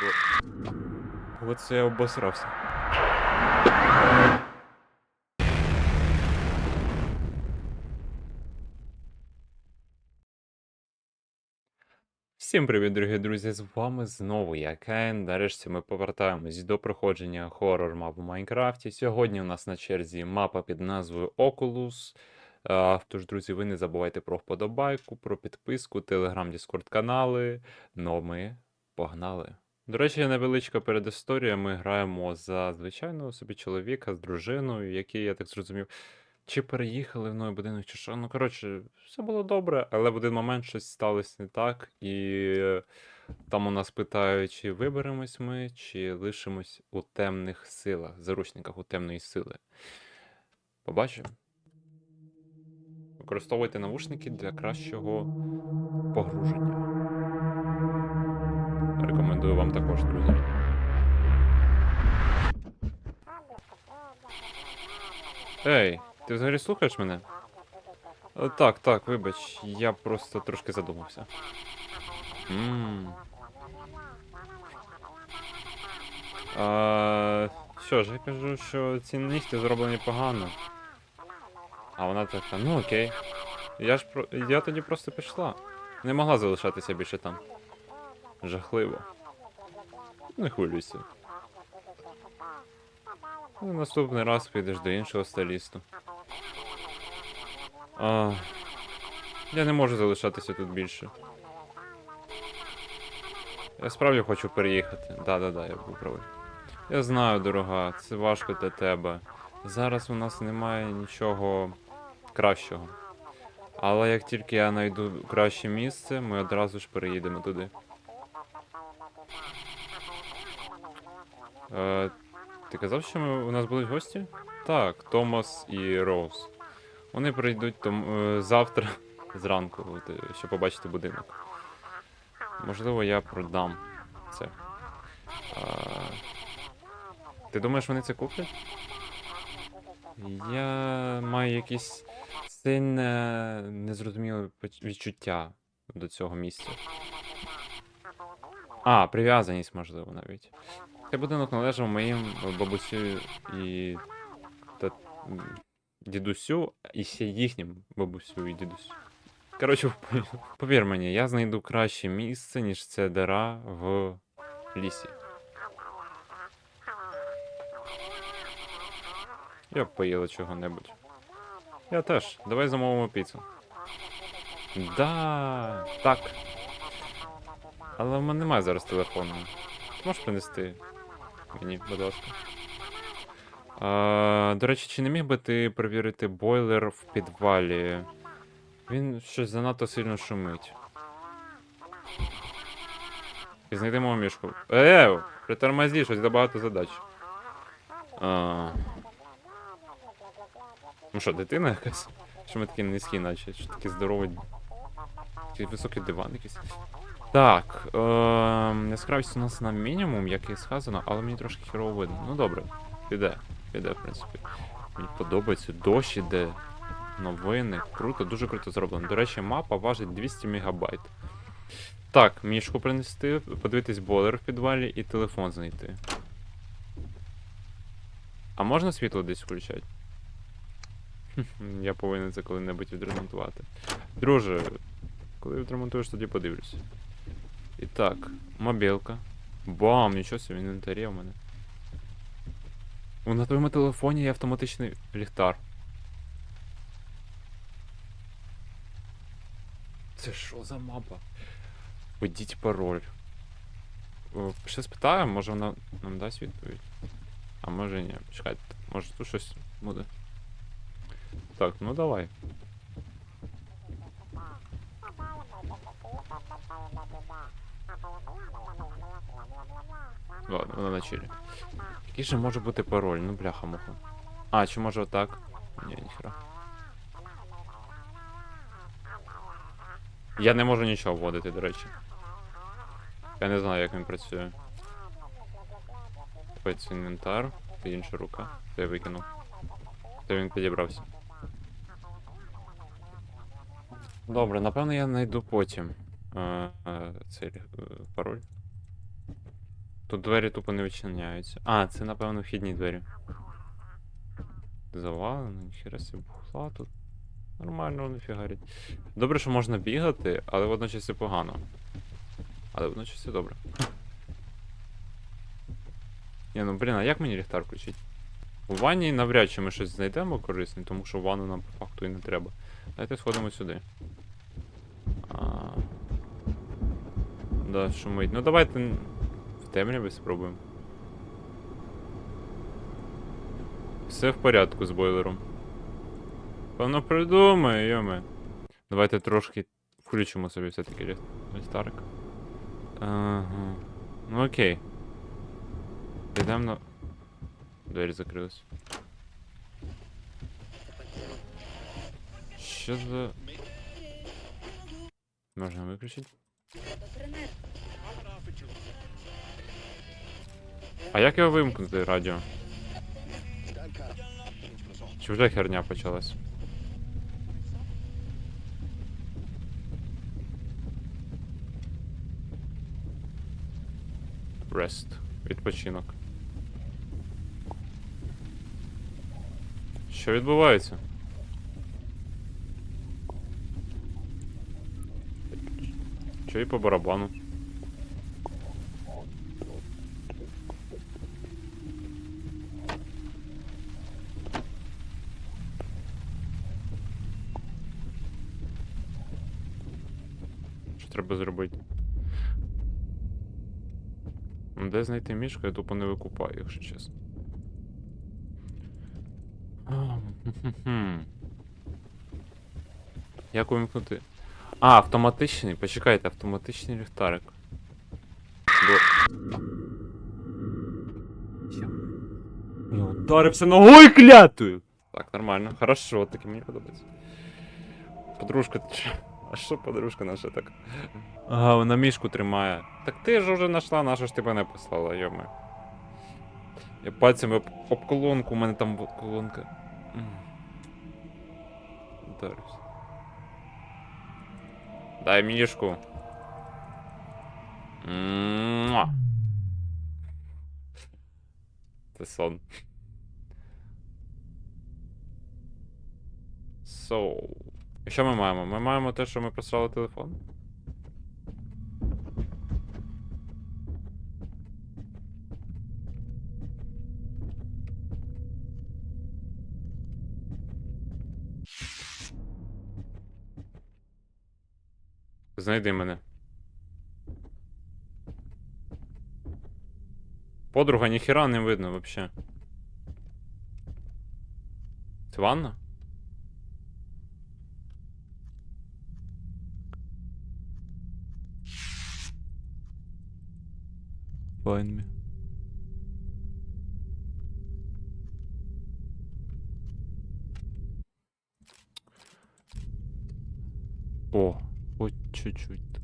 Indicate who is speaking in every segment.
Speaker 1: Бо... Оце я обосрався. Всім привіт, дорогі друзі! З вами знову я Кен. Нарешті ми повертаємось до проходження хоррор мап у Майнкрафті. Сьогодні у нас на черзі мапа під назвою Oculus. А, Тож, друзі, ви не забувайте про вподобайку, про підписку, телеграм, дискорд канали. Ну, ми погнали. До речі, невеличка передісторія. Ми граємо за звичайного собі чоловіка з дружиною, який, я так зрозумів, чи переїхали в новий будинок, чи що. Ну, коротше, все було добре, але в один момент щось сталося не так, і е, там у нас питають, чи виберемось ми, чи лишимось у темних силах, заручниках у темної сили. Побачимо. Використовуйте навушники для кращого погруження. Рекомендую вам також, друзі. Ей, ти взагалі слухаєш мене? Е, Так, так, вибач, я просто трошки задумався. Ммм. А, що ж, я кажу, що ці нігті зроблені погано. А вона така, ну окей. Я ж про. Я тоді просто пішла. Не могла залишатися більше там. Жахливо. Не хвилюйся. Ну, наступний раз підеш до іншого стилісту. А, я не можу залишатися тут більше. Я справді хочу переїхати. Да-да-да, я був правий. Я знаю, дорога, це важко для тебе. Зараз у нас немає нічого кращого. Але як тільки я знайду краще місце, ми одразу ж переїдемо туди. Е, ти казав, що ми, у нас будуть гості? Так, Томас і Роуз. Вони прийдуть том, е, завтра зранку, е, щоб побачити будинок. Можливо, я продам це. А, ти думаєш, вони це куплять? Я маю якісь сильне незрозуміле відчуття до цього місця. А, прив'язаність, можливо, навіть. Цей будинок належав моїм бабусю і та, дідусю, і ще їхнім бабусю і дідусю. Коротше, повір мені, я знайду краще місце, ніж це дира в лісі. Я б поїла чого-небудь. Я теж. Давай замовимо піцу. Да, так. Але в мене немає зараз телефону. Ти можеш принести мені, будь ласка. А, до речі, чи не міг би ти перевірити бойлер в підвалі? Він щось занадто сильно шумить. І знайдемо мішку. Е, притормозі, щось забагато задач. А... Ну що, дитина якась? Що ми такі низькі, наче? Що такі здорові. Високий диван якийсь. Так, е, яскравість у нас на мінімум, як і сказано, але мені трошки хірово видно. Ну добре, піде, піде, в принципі. Мені подобається, дощ іде, новини, круто, дуже круто зроблено. До речі, мапа важить 200 мегабайт. Так, мішку принести, подивитись бойлер в підвалі і телефон знайти. А можна світло десь включати? Я повинен це коли-небудь відремонтувати. Друже, коли відремонтуєш, тоді подивлюся. І так, мобілка. Бам, нічого собі, в інвентарі у мене. О, На твоєму телефоні є автоматичний ліхтар. Це що за мапа? Введіть пароль. О, Ще спитаємо, може вона нам дасть відповідь. А може ні. Чекайте, може тут щось буде. Так, ну давай. Ладно, вона на чилі. Який же може бути пароль? Ну бляха муха. А, чи може отак? Ні, ніхера. Я не можу нічого вводити, до речі. Я не знаю, як він працює. Ось інвентар, це інша рука. Це я викинув. Це він підібрався. Добре, напевно, я знайду потім цей е, пароль. Тут двері тупо не відчиняються. А, це, напевно, вхідні двері. Завалено, ніхера себе бухла тут. Нормально вони фігарять. Добре, що можна бігати, але водночас і погано. Але водночас і добре. Ні, ну блін, а як мені ліхтар включити? У ванні навряд чи ми щось знайдемо корисне, тому що ванну нам по факту і не треба. Давайте сходимо сюди. А... Да, шумить. Ну давайте в темряві спробуємо. Все в порядку з бойлером. Певно придумаю, йоме. Давайте трошки включимо собі все-таки ліхтарик. Ага. Ну окей. Йдемо на. Двері закрились. Що за. Можна виключити? А як його вимкнути радіо? Чи вже херня почалась? Rest. Відпочинок. Що відбувається? Що і по барабану? Що треба зробити? Де знайти мішку, я тупо не викупаю, якщо чесно. Як увімкнути? А, автоматичний. Почекайте, автоматичний ліхтарик. Бо... Я ударився ногою клятою! Так, нормально. Хорошо, таке мені подобається. Подружка. А що подружка наша так? Ага, вона мішку тримає. Так ти ж уже знайшла, нашу ж тебе не послала, йоме. Я пальцями об, об колонку, у мене там колонка. М. Ударився. Дай мішку. Це сон. So. І що ми маємо? Ми маємо те, що ми просрали телефон. Знайди мене. Подруга ніхіра не видно вообще. Це ванна? Find me. О, чуть-чуть так.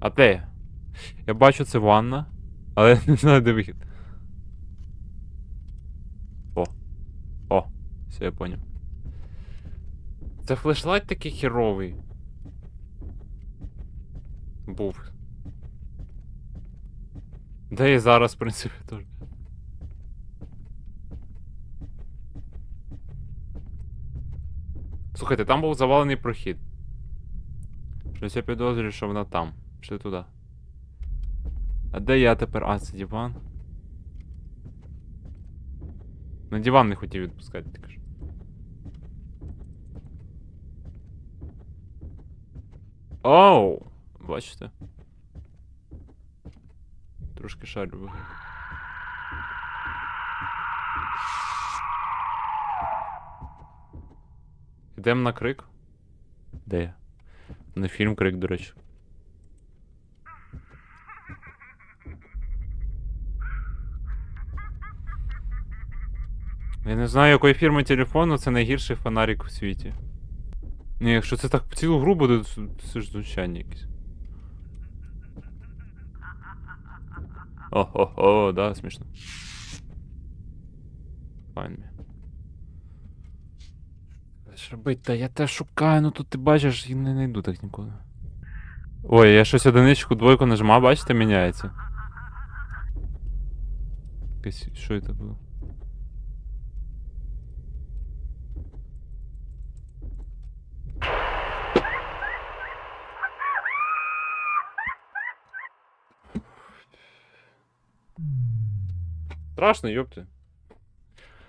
Speaker 1: А де? я? Бачу, це ванна, але я не знаю, де вихід. О. О, все, я поняв. Це флешлайт такий херовий. Був. Да і зараз, в принципі, теж. Слухайте, там був завалений прохід. Щось я підозрюю, що вона там. Пішли туди. А де я тепер? А, це диван. На диван не хотів відпускати, ти кажеш. Оу! Бачите? Трошки шарю виглядає. Йдемо на крик. Де я? На фільм крик, до речі. Я не знаю, якої фірми телефону, це найгірший фонарик в світі. Ні, якщо це так цілу гру буде, це ж звучання якесь. О-хо-хо, да, смішно. Find me. Що робить? Та я те шукаю, ну тут ти бачиш і не знайду так ніколи. Ой, я щось одиничку, двойку нажимав, бачите, міняється. Якесь- Що це було? Страшно, ёпти.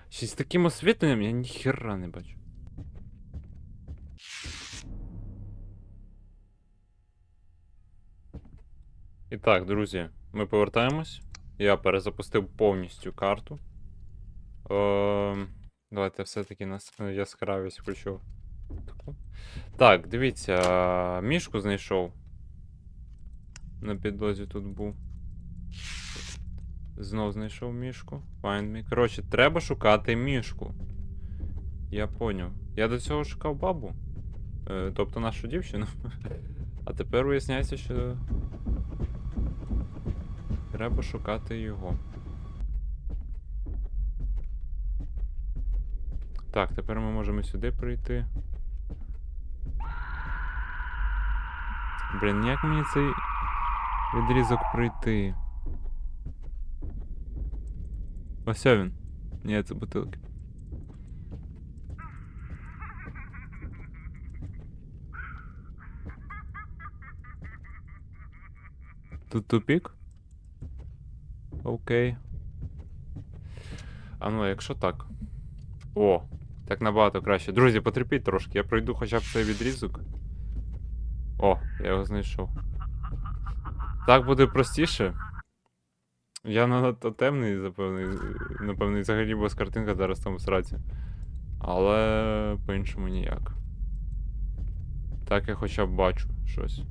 Speaker 1: Ще з таким освітленням я ніхера не бачу. І так, друзі, ми повертаємось. Я перезапустив повністю карту. Е, давайте все-таки на с- яскравість включу. Так, дивіться, мішку знайшов. На підлозі тут був. Знов знайшов мішку. Find me. Коротше, треба шукати мішку. Я поняв. Я до цього шукав бабу. Е, тобто нашу дівчину. А тепер виясняється, що. Треба шукати його. Так, тепер ми можемо сюди прийти. Блін, як мені цей відрізок пройти? Ось він. Ні, це бутилки. Тут тупік? Окей. А ну, якщо так. О, так набагато краще. Друзі, потерпіть трошки, я пройду хоча б цей відрізок. О, я його знайшов. Так буде простіше. Я надто темний, запевний, напевно, взагалі без картинка зараз там в сраці. Але по-іншому ніяк. Так я хоча б бачу щось.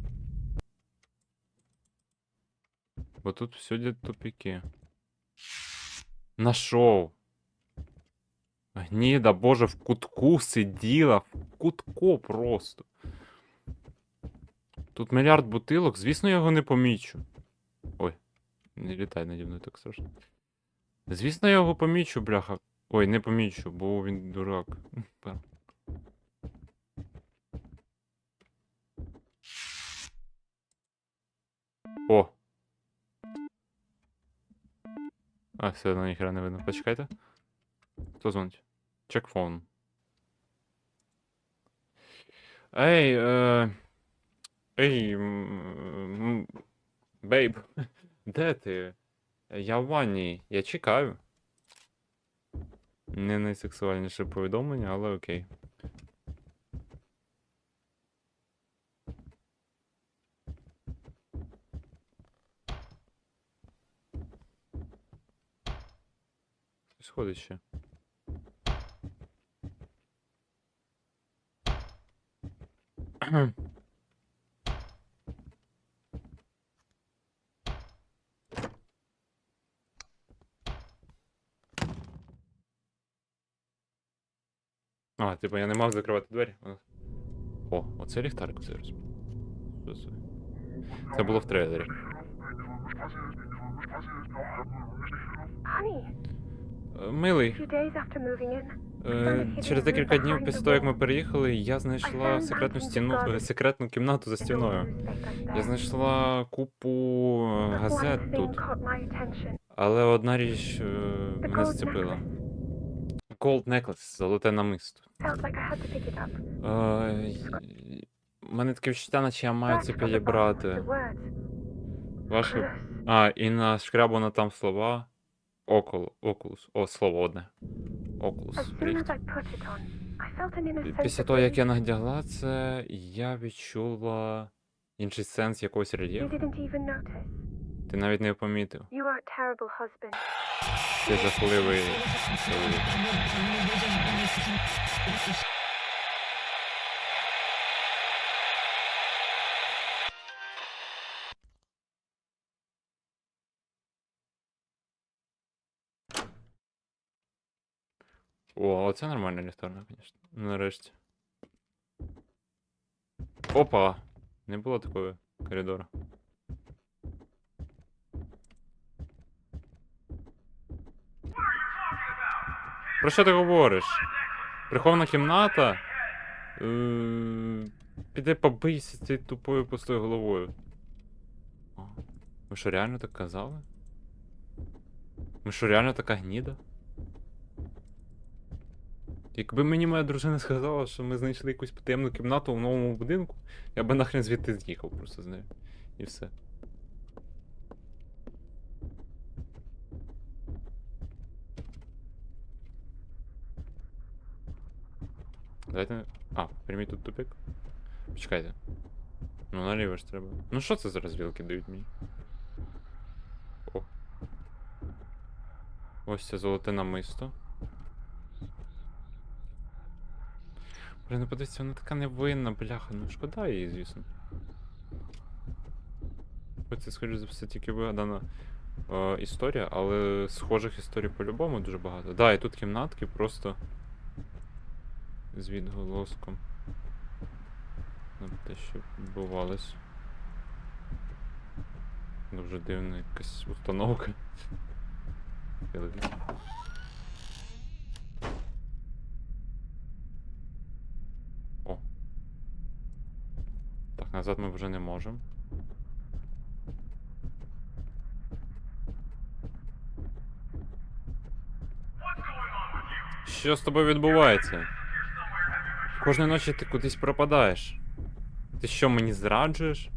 Speaker 1: Бо тут всюди тупіки. Нашов. Гніда, боже, в кутку сиділа, в кутку просто. Тут мільярд бутилок, звісно, я його не помічу. Ой, не літай наді мною так страшно. Звісно, я його помічу, бляха. Ой, не помічу, бо він дурак. О! А, все одно ніхера не видно. Почекайте. Хто дзвонить? Phone. Ей, е... Ей, бейб, де ти? Я в ванні, я чекаю. Не найсексуальніше повідомлення, але окей. Хтось ходить ще. А, типу, я не мав закривати двері. О, оце ліхтарик зараз. Це було в трейлері. Е, Милий, е, через декілька днів після того, як ми переїхали, я знайшла секретну стіну, секретну кімнату за стіною. Я знайшла купу е, газет тут, але одна річ е, мене зацепила. Gold necklace, золоте намисто. Е, У мене таке відчуття, наче я маю це підібрати. Ваше. А, і нашкрябано там слова. Около, окулус. О, слово одне. Окулус. Після того, як я надягла це, я відчула інший сенс якогось рельєфу. Ти навіть не помітив. Ти жахливий чоловік. О, оце нормальна ліхтарна, звісно. Нарешті. Опа! Не було такого коридора. Про що ти говориш? Прихована кімната? Е, Піди побийся цією тупою пустою головою. О, ви що, реально так казали? Ми що, реально така гніда? Якби мені моя дружина сказала, що ми знайшли якусь потаємну кімнату в новому будинку, я би нахрен звідти з'їхав просто з нею. І все. Давайте. А, прийміть тут тупик. Почекайте. Ну, наліво ж треба. Ну що це за розвілки дають мені? О. Ось це золоте намисто. Блін, ну подивіться, вона така невинна, бляха, ну шкода її, звісно. Це, скоріш за все, тільки вигадана е, історія, але схожих історій по-любому дуже багато. Да, і тут кімнатки просто з відголоском на те, що відбувалось. Дуже дивна якась установка. Телевізор. О. Так, назад ми вже не можемо. Що з тобою відбувається? Кожної ночі ти кудись пропадаєш. Ти що, мені зраджуєш?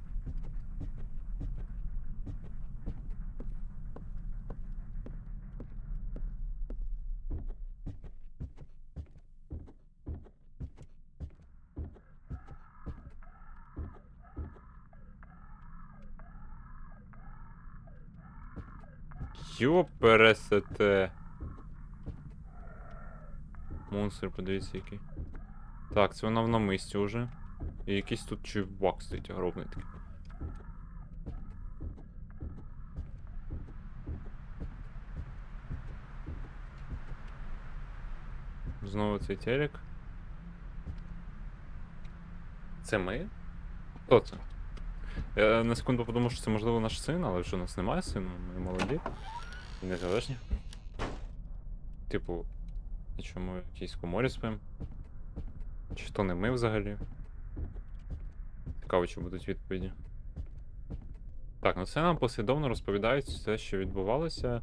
Speaker 1: Йопересете. Монстр, подивіться який. Так, це вона в намисті уже. І якийсь тут чувак стоїть огромний такий. Знову цей телек. Це ми? Хто це? Я на секунду подумав, що це можливо наш син, але що у нас немає сина, ми молоді. Незалежні. Типу, чому в якійсь коморі спим? Чи то не ми взагалі? Цікаво, чи будуть відповіді. Так, ну це нам послідовно розповідають все, що відбувалося.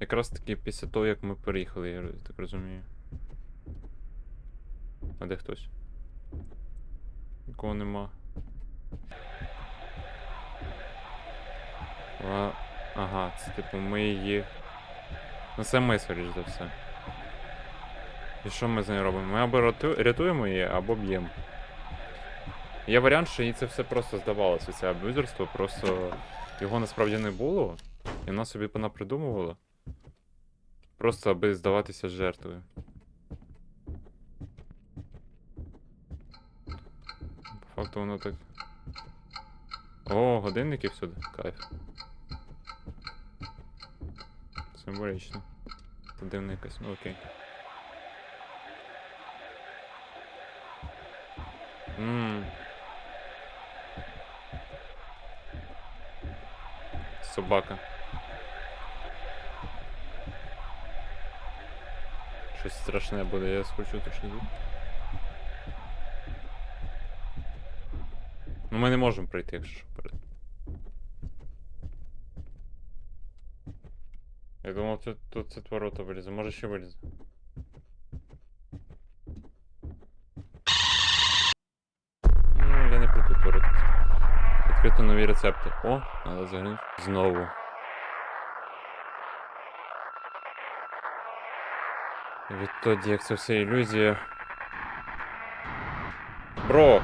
Speaker 1: Якраз таки після того, як ми переїхали, я так розумію. А де хтось? Нікого нема. А, ага, це типу ми її. Ну це ми, скоріш за все. І що ми з нею робимо? Ми або рятуємо її, або б'ємо. Є варіант, що їй це все просто здавалося, це аб'юзерство, просто його насправді не було, і вона собі вона придумувала. Просто аби здаватися жертвою. По факту воно так. О, годинники всюди. Кайф. Символічно. Це дивно якось, ну окей. Ммм. Собака. Щось страшне буде, я схочу точно. Ну ми не можемо пройти, якщо що перед. Я думав, тут, тут це ворота вилізе. Може ще вилізе. Я не про тут ворота. Відкрито нові рецепти. О, треба заглянути. Знову. Відтоді, як це все ілюзія. Бро!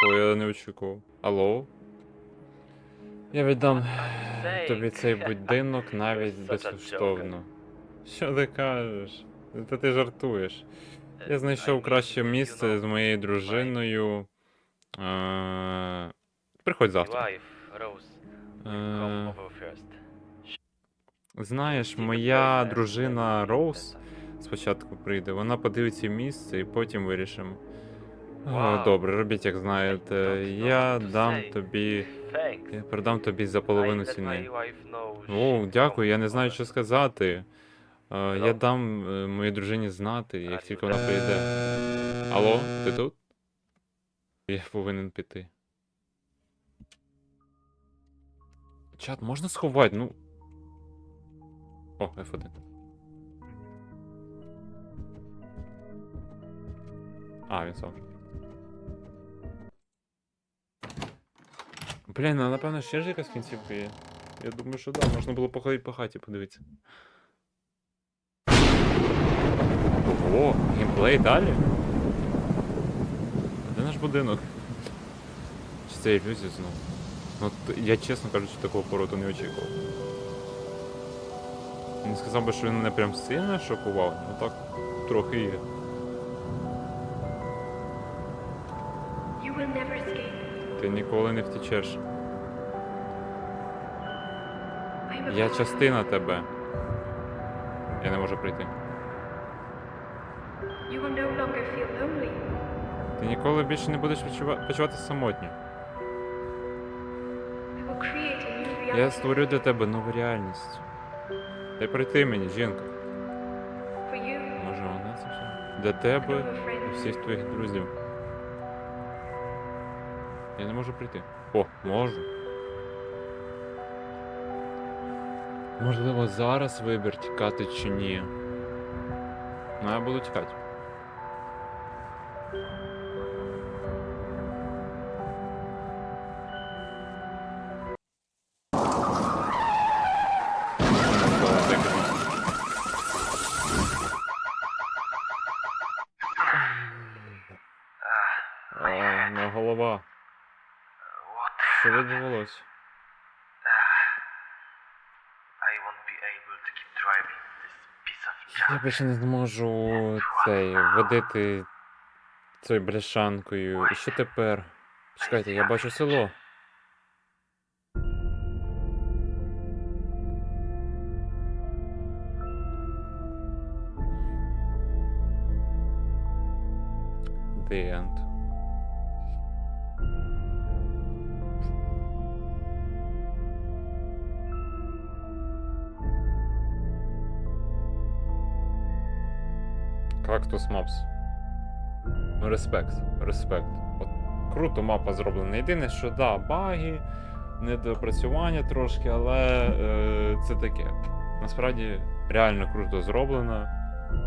Speaker 1: Такого я. Алло? Я віддам тобі цей будинок навіть безкоштовно. Що ти кажеш? Та ти жартуєш. Я знайшов краще місце з моєю дружиною. Е, Приходь завтра. Е, Знаєш, моя дружина Роуз спочатку прийде, вона подивиться місце і потім вирішимо. О, Добре, робіть, як знаєте. Я дам тобі. Я передам тобі за половину ціни. О, дякую, я не знаю, що сказати. Е, Я дам е, моїй дружині знати, як тільки вона прийде. Алло, ти тут? Я повинен піти. Чат, можна сховати, ну. О, F1. А, він сам. Блін, ну напевно ще ж якась кінцівка є. Я думаю, що да, можна було походити по хаті, подивитися. Ого, геймплей далі? А Де наш будинок? Чи це ілюзія знову? Ну, я чесно кажучи, такого повороту не очікував. Не сказав би, що він мене прям сильно шокував, ну так трохи є.
Speaker 2: You will never.
Speaker 1: Ти ніколи не
Speaker 2: a
Speaker 1: Я частина тебе. Я не можу прийти. Ти ніколи більше не будеш відчува- почуватися самотньо. Я створю для тебе нову реальність. Дай прийти мені, жінка. Може вона це все? Для тебе і всіх твоїх друзів. Я не можу прийти. О, можу. Можливо, зараз вибір тікати чи ні. Ну, я буду тікати. Я більше не зможу цей водити цією бляшанкою. І що тепер? Чекайте, я бачу село. Cactus Maps. Ну, респект, респект. От круто мапа зроблена. Єдине, що да, баги, недопрацювання трошки, але е, це таке. Насправді реально круто зроблено.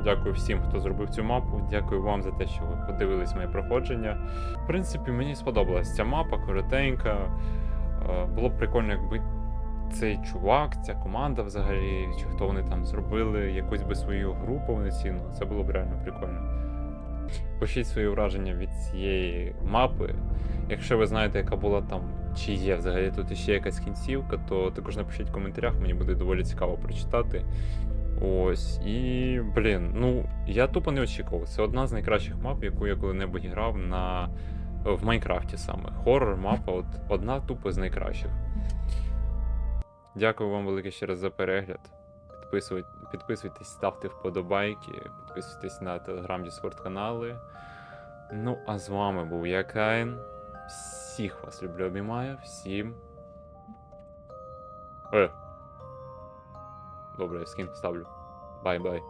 Speaker 1: Дякую всім, хто зробив цю мапу. Дякую вам за те, що ви подивились моє проходження. В принципі, мені сподобалась ця мапа, коротенька. Е, було б прикольно, якби цей чувак, ця команда взагалі, чи хто вони там зробили, якусь би свою гру повноцінну. Це було б реально прикольно. Пишіть свої враження від цієї мапи. Якщо ви знаєте, яка була там, чи є взагалі тут ще якась кінцівка, то також напишіть в коментарях, мені буде доволі цікаво прочитати. Ось. І, блін, ну, я тупо не очікував. Це одна з найкращих мап, яку я коли-небудь грав на... в Майнкрафті саме. Хоррор мапа, от одна тупо з найкращих. Дякую вам велике ще раз за перегляд. Підписуй- Підписуйтесь, ставте вподобайки, підписуйтесь на телеграм Discord канали. Ну, а з вами був я Каїн. Всіх вас люблю, обіймаю, всім. Е. Добре, я скін поставлю. Бай-бай.